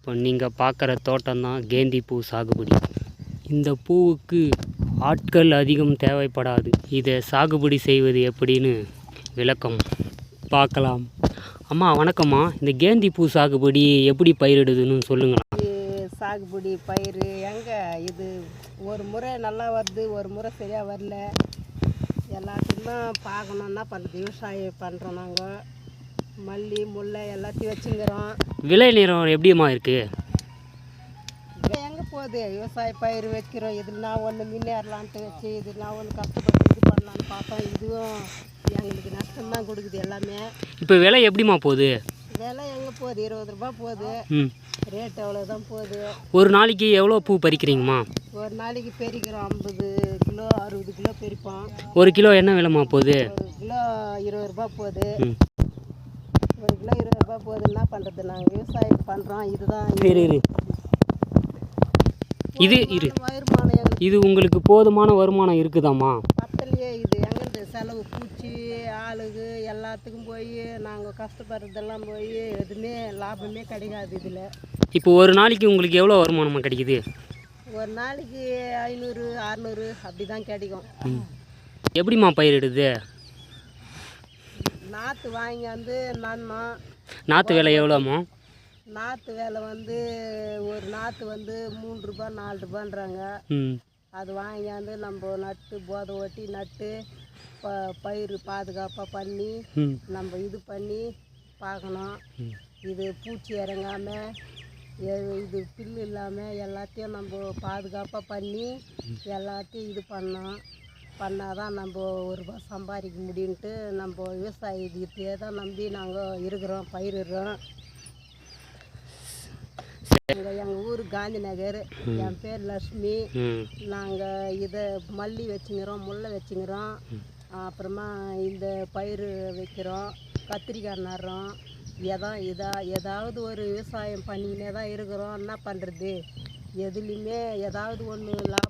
இப்போ நீங்கள் பார்க்குற தோட்டம் தான் கேந்தி பூ சாகுபடி. இந்த பூவுக்கு ஆட்கள் அதிகம் தேவைப்படாது. இதை சாகுபடி செய்வது எப்படின்னு விளக்கம். பார்க்கலாம். அம்மா வணக்கம்மா. இந்த கேந்தி பூ சாகுபடி எப்படி பயிரிடுதுன்னு சொல்லுங்களா இது சாகுபடி பயிர் எங்கே இது? ஒரு முறை நல்லா வருது ஒரு முறை சரியாக வரல. எல்லாத்தையும் பார்க்கணுன்னா பண்ணுறது விவசாயம் பண்ணுறோம் நாங்கள் மல்லி முல்லை எல்லாத்தையும் வச்சுங்கிறோம். விலை நிறம் எப்படிம்மா இருக்குது எங்கே போகுது? விவசாய பயிர் வைக்கிறோம். இதுனா ஒன்று முன்னேறலான்ட்டு வச்சு இதுனா ஒன்று கஷ்டப்பட்டு இது பண்ணலான்னு பார்த்தோம். இதுவும் எங்களுக்கு நஷ்டம்தான் கொடுக்குது எல்லாமே. இப்போ விலை எப்படிம்மா போகுது? விலை எங்கே போகுது? இருபது ரூபா போகுது. ம். ரேட் அவ்வளோதான் போகுது? ஒரு நாளைக்கு எவ்வளோ பூ பறிக்கிறீங்கம்மா? ஒரு நாளைக்கு பெரிக்கிறோம் ஐம்பது கிலோ அறுபது கிலோ பெரிப்போம் ஒரு கிலோ என்ன விலைம்மா போகுது? ஒரு கிலோ இருபது ரூபா போகுது. ஒரு கிலோ இருபது ரூபா போகுது என்ன பண்ணுறது நாங்கள் விவசாயம் பண்ணுறோம் இதுதான் இரு இரு. இது இரு. வருமானம் எங்களுக்கு. இது உங்களுக்கு போதுமான வருமானம் இருக்குதாம்மா? பத்தலையே இது. எங்களுக்கு செலவு பூச்சி ஆளுகு எல்லாத்துக்கும் போய் நாங்கள் கஷ்டப்படுறதெல்லாம் போய் எதுவுமே லாபமே கிடைக்காது இதில். இப்போ ஒரு நாளைக்கு உங்களுக்கு எவ்வளோ வருமானமா கிடைக்குது? ஒரு நாளைக்கு ஐநூறு அறநூறு அப்படி தான் கிடைக்கும் எப்படிம்மா பயிரிடுது? நாற்று வாங்கி வந்து நன்னோம் நாற்று விலை எவ்வளோம்மா? நாற்று வேலை வந்து ஒரு நாற்று வந்து மூணு ரூபா நாலு ரூபான்றாங்க. அது வாங்கியாந்து நம்ம நட்டு போதை ஓட்டி நட்டு ப பயிர் பாதுகாப்பாக பண்ணி நம்ம இது பண்ணி பார்க்கணும். இது பூச்சி இறங்காமல் இது பில்லு இல்லாமல் எல்லாத்தையும் நம்ம பாதுகாப்பாக பண்ணி எல்லாத்தையும் இது பண்ணோம் பண்ணால் தான் நம்ம ஒரு ரூபா சம்பாதிக்க முடியுன்ட்டு நம்ம விவசாயத்தையே தான் நம்பி நாங்கள் இருக்கிறோம் பயிரிடுறோம் எங்கள் எங்கள் ஊர் காந்தி நகர். என் பேர் லக்ஷ்மி. நாங்கள் இதை மல்லி வச்சுங்கிறோம் முல்லை வச்சுங்கிறோம் அப்புறமா இந்த பயிர் வைக்கிறோம் கத்திரிக்காய் நடுறோம். எதா இதா ஏதாவது ஒரு விவசாயம் பண்ணிக்கினே தான் இருக்கிறோம். என்ன பண்ணுறது எதுலேயுமே ஏதாவது ஒன்று லாபம்